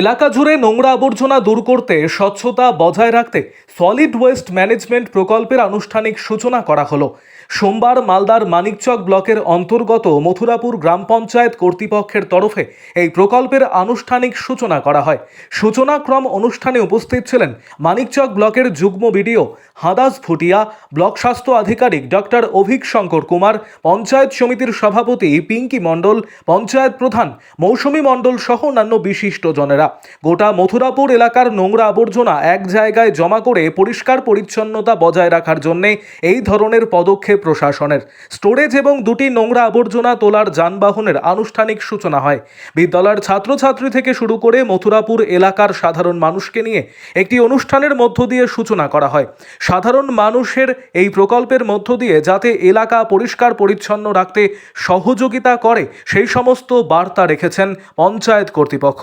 এলাকা জুড়ে নোংরা আবর্জনা দূর করতে স্বচ্ছতা বজায় রাখতে সলিড ওয়েস্ট ম্যানেজমেন্ট প্রকল্পের আনুষ্ঠানিক সূচনা করা হলো। সোমবার মালদার মানিকচক ব্লকের অন্তর্গত মথুরাপুর গ্রাম পঞ্চায়েত কর্তৃপক্ষের তরফে এই প্রকল্পের আনুষ্ঠানিক সূচনা করা হয়। সূচনাক্রম অনুষ্ঠানে উপস্থিত ছিলেন মানিকচক ব্লকের যুগ্ম বিডিও হাদাস ভুটিয়া, ব্লক স্বাস্থ্য আধিকারিক ডক্টর অভিক শঙ্কর কুমার, পঞ্চায়েত সমিতির সভাপতি পিঙ্কি মণ্ডল, পঞ্চায়েত প্রধান মৌসুমী মণ্ডল সহ অন্যান্য বিশিষ্ট জনেরা গোটা মথুরাপুর এলাকার নোংরা আবর্জনা এক জায়গায় জমা করে পরিষ্কার পরিচ্ছন্নতা বজায় রাখার জন্যে এই ধরনের পদক্ষেপ প্রশাসনের। স্টোরেজ এবং দুটি নোংরা আবর্জনা তোলার যানবাহনের আনুষ্ঠানিক সূচনা হয়। বিদ্যালয়ের ছাত্রছাত্রী থেকে শুরু করে মথুরাপুর এলাকার সাধারণ মানুষকে নিয়ে একটি অনুষ্ঠানের মধ্য দিয়ে সূচনা করা হয়। সাধারণ মানুষের এই প্রকল্পের মধ্য দিয়ে যাতে এলাকা পরিষ্কার পরিচ্ছন্ন রাখতে সহযোগিতা করে, সেই সমস্ত বার্তা রেখেছেন পঞ্চায়েত কর্তৃপক্ষ।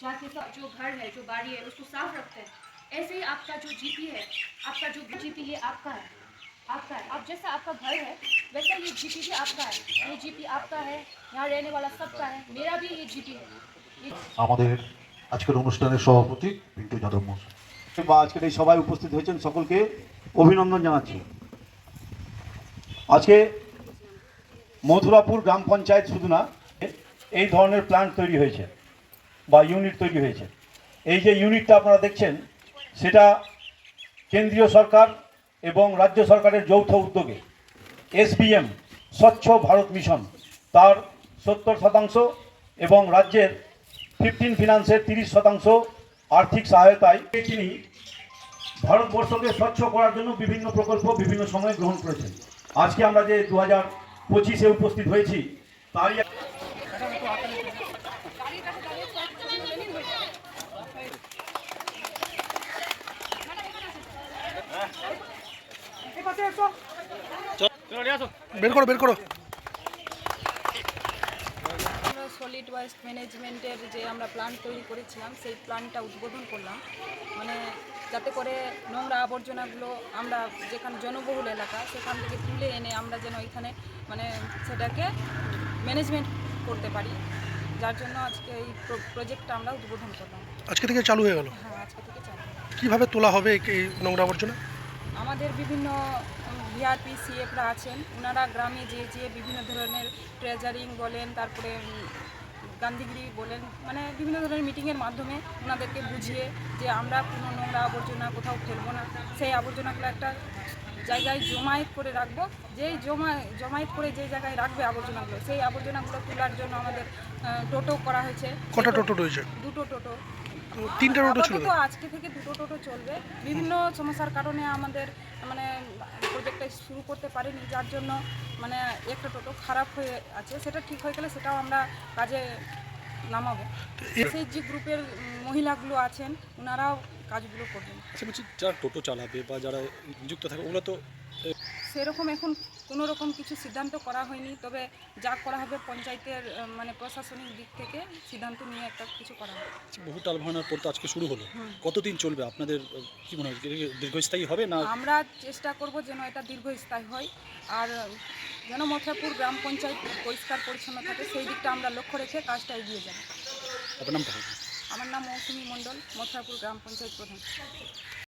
जाके सब जो घर है जो बाड़ी है उसको साफ रखते हैं ऐसे ही आपका जो जीपी है आपका जो जीपी ये आपका है आपका है अब जैसा आपका घर है वैसा ये जीपी भी आपका है ये जीपी आपका है यहाँ रहने वाला सबका है मेरा भी ये जीपी है ये আমাদের আজকের অনুষ্ঠানের সভাপতি পিন্টু যাদব মহাশয় বা আজকের এই সভায় উপস্থিত হয়েছেন সকলকে অভিনন্দন জানাচ্ছি আজকে মথুরাপুর গ্রাম পঞ্চায়েত শুধু না এই ধরনের প্ল্যান্ট তৈরি হয়েছে বা ইউনিট তৈরি হয়েছে। এই যে ইউনিটটা আপনারা দেখছেন, সেটা কেন্দ্রীয় সরকার এবং রাজ্য সরকারের যৌথ উদ্যোগে এসবিএম স্বচ্ছ ভারত মিশন, তার সত্তর শতাংশ এবং রাজ্যের ফিফটিন ফিনান্সের তিরিশ শতাংশ আর্থিক সহায়তায় তিনি ভারতবর্ষকে স্বচ্ছ করার জন্য বিভিন্ন প্রকল্প বিভিন্ন সময়ে গ্রহণ করেছেন। আজকে আমরা যে দু হাজার পঁচিশে উপস্থিত হয়েছি, তারই এক- বের করো বের করো। আমরা সলিড ওয়েস্ট ম্যানেজমেন্টের যে আমরা প্ল্যান তৈরি করেছিলাম সেই প্ল্যানটা উদ্বোধন করলাম। মানে যাতে করে নোংরা আবর্জনাগুলো আমরা যেখানে জনবহুল এলাকা সেখান থেকে তুলে এনে আমরা যেন এখানে মানে সেটাকে ম্যানেজমেন্ট করতে পারি। যার জন্য আজকে এই প্রজেক্টটা আমরা উদ্বোধন করলাম। আজকে থেকে চালু হয়ে গেল? হ্যাঁ আজকে থেকে চালু। কীভাবে তোলা হবে এই নোংরা আবর্জনা? আমাদের বিভিন্ন ভিআরপি সিএফরা আছেন। ওনারা গ্রামে যে যে বিভিন্ন ধরনের ট্রেজারিং বলেন তারপরে গান্ধীগিরি বলেন মানে বিভিন্ন ধরনের মিটিংয়ের মাধ্যমে ওনাদেরকে বুঝিয়ে যে আমরা কোনো নোংরা আবর্জনা কোথাও ফেলব না। সেই আবর্জনাগুলো একটা জায়গায় জমায়েত করে রাখব। যেই জমা জমায়েত করে যে জায়গায় রাখবে আবর্জনাগুলো সেই আবর্জনাগুলো তোলার জন্য আমাদের টোটো করা হয়েছে। কটা টোটো রয়েছে? দুটো টোটো। তিনটে টোটো ছিল আজকে থেকে দুটো টোটো চলবে। বিভিন্ন সমস্যার কারণে আমাদের মানে প্রজেক্টটা শুরু করতে পারিনি যার জন্য মানে একটা টোটো খারাপ হয়ে আছে। সেটা ঠিক হয়ে গেলে সেটাও আমরা কাজে নামাবো। সেই যে গ্রুপের মহিলাগুলো আছেন ওনারাও কাজগুলো করবেন। আচ্ছা বলছি যারা টোটো চালাবে বা যারা নিযুক্ত থাকে ওগুলো তো সেরকম এখন কোনো রকম কিছু সিদ্ধান্ত করা হয়নি তবে যা করা হবে পঞ্চায়েতের মানে প্রশাসনিক দিক থেকে সিদ্ধান্ত নিয়ে একটা কিছু করা হবে। বহু টাল ভাঙানোর পর তো আজকে শুরু হলো। কতদিন চলবে? আপনাদের কি মনে হয় দীর্ঘস্থায়ী হবে না? আমরা চেষ্টা করব যেন এটা দীর্ঘস্থায়ী হয়। আর যেন মথুরাপুর গ্রাম পঞ্চায়েত পরিষ্কার পরিচ্ছন্ন থাকে সেই দিকটা আমরা লক্ষ্য রেখে কাজটা এগিয়ে যাব। আপনার হবে আমার নাম মৌসুমী মণ্ডল মথুরাপুর গ্রাম পঞ্চায়েত প্রধান।